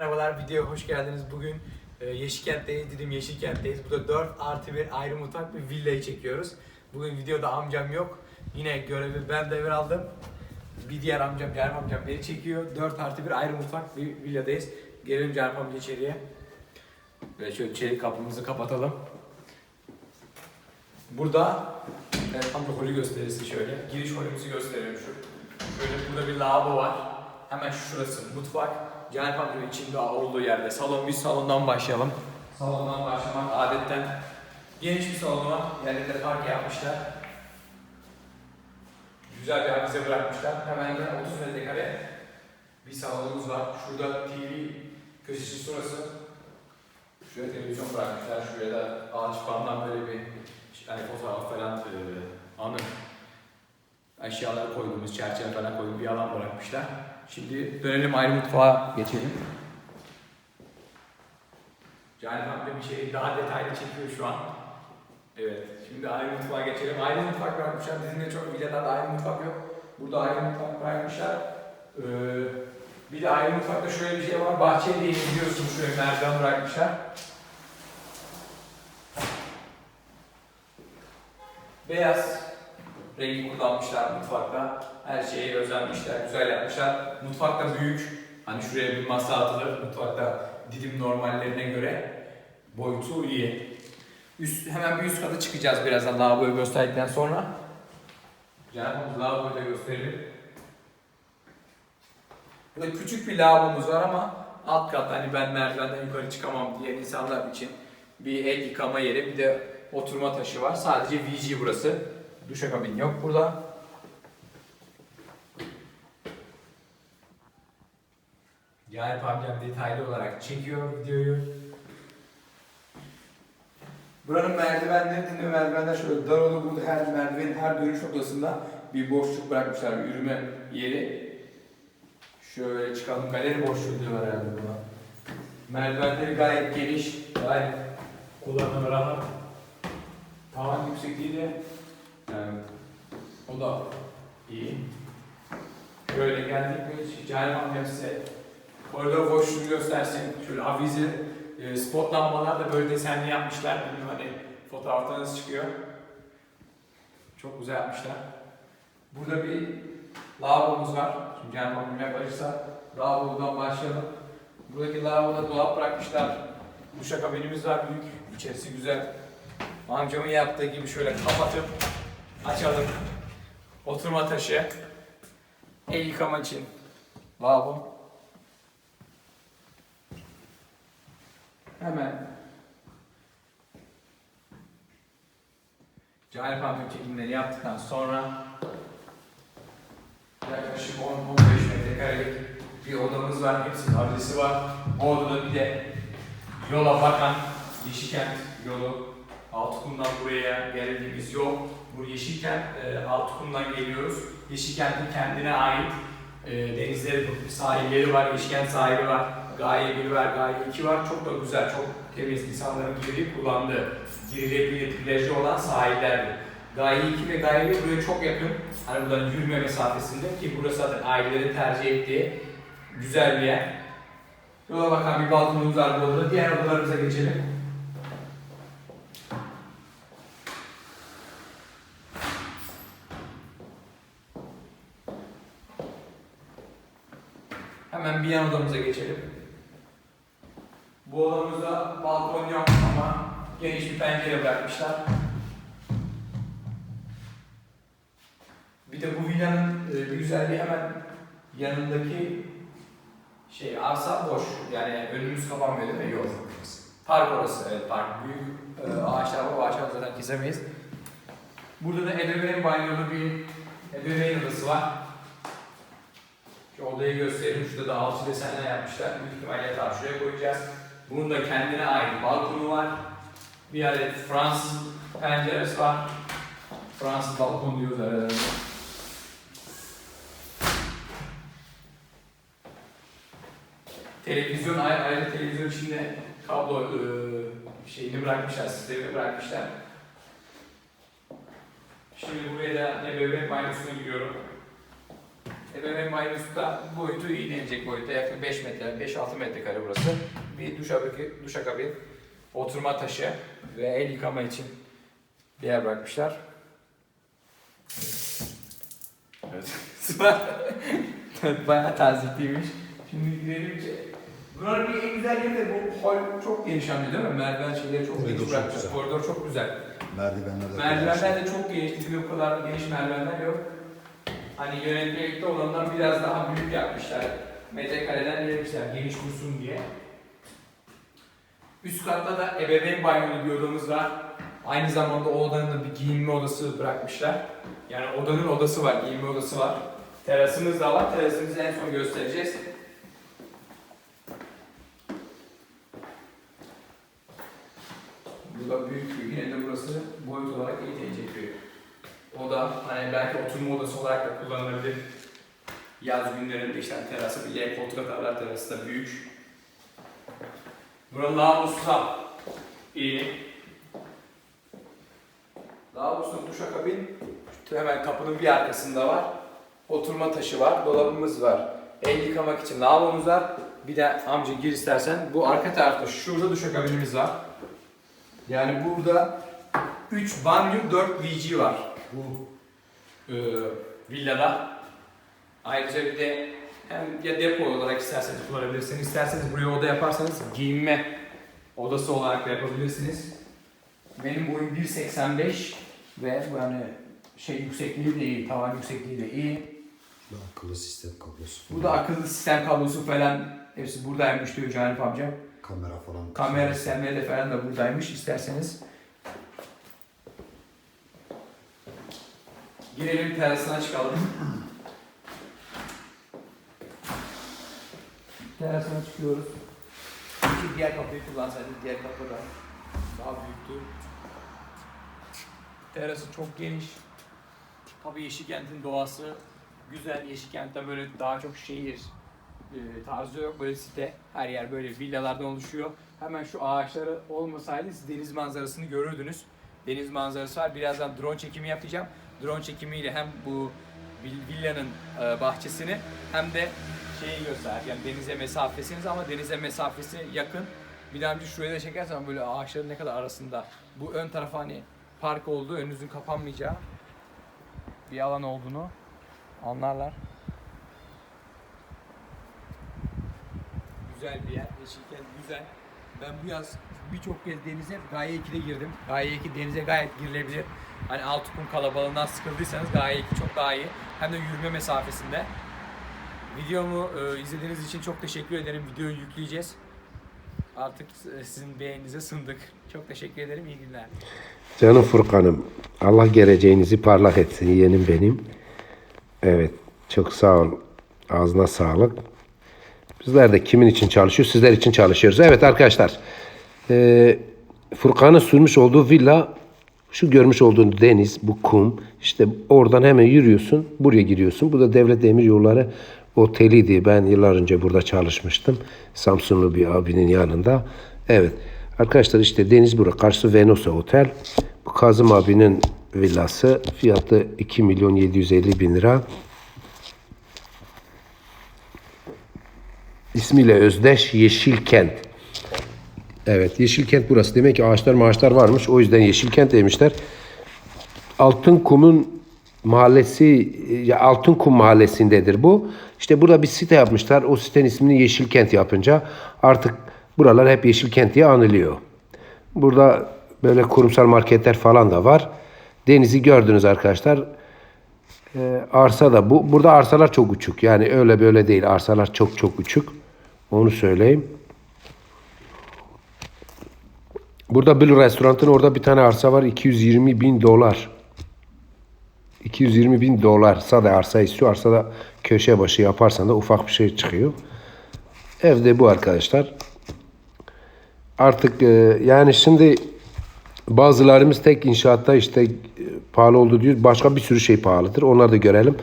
Merhabalar, videoya hoş geldiniz. Bugün e, Yeşilkent'teyiz, Didim Yeşilkent'teyiz. Burada 4 artı 1 ayrı mutfak bir villayı çekiyoruz. Bugün videoda amcam yok. Yine görevi ben devraldım. Bir diğer amcam, Cerp amcam beni çekiyor. 4 artı 1 ayrı mutfak bir villadayız. Gelelim Cerp amca içeriye. Ve şöyle çelik kapımızı kapatalım. Burada, evet amca holü gösterisi şöyle. Giriş holümüzü gösteriyorum şu. Şöyle burada bir lavabo var. Hemen şurası mutfak. Cenap amcanın içinde olduğu yerde salon. Biz salondan başlayalım. Salondan başlamak adetten geniş bir salon var. Yerlerde park yapmışlar. Güzel bir avize bırakmışlar. Hemen de 30 metrekare bir salonumuz var. Şurada TV köşesi şurası. Şuraya televizyon bırakmışlar. Şuraya da ağaç falan böyle bir yani fotoğraf falan e, anı eşyaları koyduğumuz çerçeve falan koyduğumuz bir alan bırakmışlar. Şimdi dönelim ayrı mutfağa geçelim. Cahil abi bir şey daha detaylı çekiyor şu an. Evet, şimdi ayrı mutfağa geçelim. Ayrı mutfak bırakmışlar. Dizinde çok villalarda ayrı mutfak yok. Burada ayrı mutfak bırakmışlar. Ee, bir de ayrı mutfakta şöyle bir şey var. Bahçeye diye biliyorsunuz şöyle merdiven bırakmışlar. Beyaz rengi kullanmışlar mutfakta. Her şeye özenmişler, güzel yapmışlar. Mutfak da büyük. Hani şuraya bir masa atılır. Mutfakta didim normallerine göre boyutu iyi. Üst, hemen bir üst kata çıkacağız birazdan lavaboyu gösterdikten sonra. Canım lavaboyu da gösterelim. Burada küçük bir lavabomuz var ama alt kat hani ben merdivenden yukarı çıkamam diye insanlar için bir el yıkama yeri bir de oturma taşı var. Sadece VG burası. Duşakabin yok burada. Cahil amcam detaylı olarak çekiyor videoyu. Buranın merdivenleri dinle merdivenler şöyle dar olur. Burada her merdivenin her dönüş noktasında bir boşluk bırakmışlar. Bir yürüme yeri. Şöyle çıkalım. Galeri boşluğu diyorlar herhalde buna. Merdivenleri gayet geniş. Gayet kullanımı rahat. Tavan yüksekliği de o da iyi. Böyle geldik mi Cahil amcam size koridor boşluğunu göstersin. Şöyle avize, e, spot lambalar da böyle desenli yapmışlar. Bilmiyorum hani fotoğrafta çıkıyor. Çok güzel yapmışlar. Burada bir lavabomuz var. Şimdi Cahil amcam yaklaşırsa lavabodan başlayalım. Buradaki lavaboda dolap bırakmışlar. Duşakabinimiz var büyük. İçerisi güzel. Amcamın yaptığı gibi şöyle kapatıp açalım. Oturma taşı. El yıkama için lavabo. Hemen Cahil Pantolon çekimleri yaptıktan sonra yaklaşık 10-15 metrekarelik bir odamız var. Hepsinin adresi var. O odada bir de yola bakan Yeşilkent yolu Altınkum'dan buraya geldiğimiz yol. Bu Yeşilkent e, Altınkum'dan geliyoruz. Yeşilkent'in kendine ait e, denizleri, sahilleri var. Yeşilkent sahili var. Gaye 1 var, Gaye 2 var. Çok da güzel, çok temiz insanların girdiği, kullandığı, girilebilir plajı olan sahillerdir. Gaye 2 ve Gaye 1 buraya çok yakın. Hani buradan yürüme mesafesinde ki burası zaten ailelerin tercih ettiği güzel bir yer. Yola bakan bir balkonumuz var bu odada. Diğer odalarımıza geçelim. Hemen bir yan odamıza geçelim. Bu odamızda balkon yok ama geniş bir pencere bırakmışlar. Bir de bu villanın e, güzelliği hemen yanındaki şey arsa boş. Yani önümüz kapanmıyor değil mi? Yok. Park orası. Evet park. Büyük e, ağaçlar var. Bu ağaçları zaten kesemeyiz. Burada da ebeveyn banyolu bir ebeveyn odası var. Şu odayı göstereyim. Şurada da alçı desenler yapmışlar. Büyük ihtimalle yatağı şuraya koyacağız. Bunun da kendine ait balkonu var. Bir adet Fransız penceresi var. Fransız balkon diyoruz herhalde. Televizyon ayrı, televizyon içinde kablo e, şeyini bırakmışlar, sistemini bırakmışlar. Şimdi buraya da ebeveyn banyosuna giriyorum. Banyosu da boyutu iyi denecek boyutta. Yaklaşık 5 metre, 5-6 metrekare burası. Bir duşakabin, duşakabin, oturma taşı ve el yıkama için bir yer bırakmışlar. Evet. bayağı tazikliymiş. Şimdi gidelim Buranın bir en güzel yeri de bu hol çok geniş anlıyor değil mi? Merdiven şeyleri çok Koridor geniş güzel. Koridor çok güzel. Merdivenler de Merdivenler de çok geniş, bizim o kadar geniş merdivenler yok. Hani yönetmelikte olanlar biraz daha büyük yapmışlar. Metrekareden vermişler, geniş dursun diye. Üst katta da ebeveyn banyolu bir odamız var. Aynı zamanda o odanın da bir giyinme odası bırakmışlar. Yani odanın odası var, giyinme odası var. Terasımız da var, terasımızı en son göstereceğiz. Bu da büyük bir yine de burası boyut olarak iyi gelecek bir oda. Hani belki oturma odası olarak da kullanılabilir. Yaz günlerinde işte hani terası bir koltuk atarlar terası da büyük. Buranın lavabosu da iyi. Lavabosunun duşakabin şu hemen kapının bir arkasında var. Oturma taşı var, dolabımız var. El yıkamak için lavabomuz var. Bir de amca gir istersen. Bu arka tarafta şurada duşakabinimiz var. Yani burada 3 banyo 4 VG var bu e, villada. Ayrıca bir de hem ya depo olarak isterseniz kullanabilirsiniz, isterseniz buraya oda yaparsanız giyinme odası olarak da yapabilirsiniz. Benim boyum 1.85 ve bu yani şey yüksekliği de iyi, tavan yüksekliği de iyi. Bu da akıllı sistem kablosu. Bu da akıllı sistem kablosu falan hepsi buradaymış diyor Canip amcam. Kamera falan. Kamera sistemleri de falan da buradaymış isterseniz. Girelim terasına çıkalım. terasına çıkıyoruz. Peki diğer kapıyı kullansaydık diğer kapı da daha büyüktü. Terası çok geniş. Tabii Yeşilkent'in doğası güzel. Yeşilkent'te böyle daha çok şehir e, tarzı yok. Böyle site. Her yer böyle villalardan oluşuyor. Hemen şu ağaçları olmasaydı siz deniz manzarasını görürdünüz. Deniz manzarası var. Birazdan drone çekimi yapacağım. Drone çekimiyle hem bu vill- villanın e, bahçesini hem de şeyi göster. Yani denize mesafesiniz ama denize mesafesi yakın. Bir daha önce şuraya da çekersen böyle ağaçların ne kadar arasında. Bu ön tarafa hani park olduğu, önünüzün kapanmayacağı bir alan olduğunu anlarlar. Güzel bir yer. Yeşilkent güzel. Ben bu yaz birçok kez denize Gaye 2'de girdim. Gaye 2 denize gayet girilebilir. Hani altı kum kalabalığından sıkıldıysanız Gaye 2 çok daha iyi. Hem de yürüme mesafesinde. Videomu e, izlediğiniz için çok teşekkür ederim. Videoyu yükleyeceğiz. Artık e, sizin beğeninize sındık. Çok teşekkür ederim. İyi günler. Canım Furkan'ım, Allah geleceğinizi parlak etsin yeğenim benim. Evet, çok sağ ol. Ağzına sağlık. Bizler de kimin için çalışıyoruz? Sizler için çalışıyoruz. Evet arkadaşlar, eee, Furkan'ın sürmüş olduğu villa, şu görmüş olduğun deniz, bu kum. İşte oradan hemen yürüyorsun, buraya giriyorsun. Bu da Devlet Demir Yolları Oteli'ydi. Ben yıllar önce burada çalışmıştım. Samsunlu bir abinin yanında. Evet. Arkadaşlar işte deniz burası. Karşısı Venosa Otel. Bu Kazım abinin villası. Fiyatı 2 milyon 750 bin lira. İsmiyle özdeş Yeşilkent. Evet Yeşilkent burası. Demek ki ağaçlar maaşlar varmış. O yüzden Yeşilkent demişler. Altın Kum'un mahallesi, ya Altın Kum mahallesindedir bu. İşte burada bir site yapmışlar. O sitenin ismini Yeşilkent yapınca artık buralar hep Yeşilkent diye anılıyor. Burada böyle kurumsal marketler falan da var. Denizi gördünüz arkadaşlar. Ee, arsa da bu. Burada arsalar çok uçuk. Yani öyle böyle değil. Arsalar çok çok uçuk. Onu söyleyeyim. Burada Blue Restorant'ın orada bir tane arsa var. 220 bin dolar. 220 bin dolar. Sade arsa istiyor. Arsada köşe başı yaparsan da ufak bir şey çıkıyor. Evde bu arkadaşlar. Artık e, yani şimdi bazılarımız tek inşaatta işte e, pahalı oldu diyor. Başka bir sürü şey pahalıdır. Onları da görelim.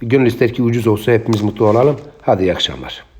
Gönül ister ki ucuz olsa hepimiz mutlu olalım. Hadi iyi akşamlar.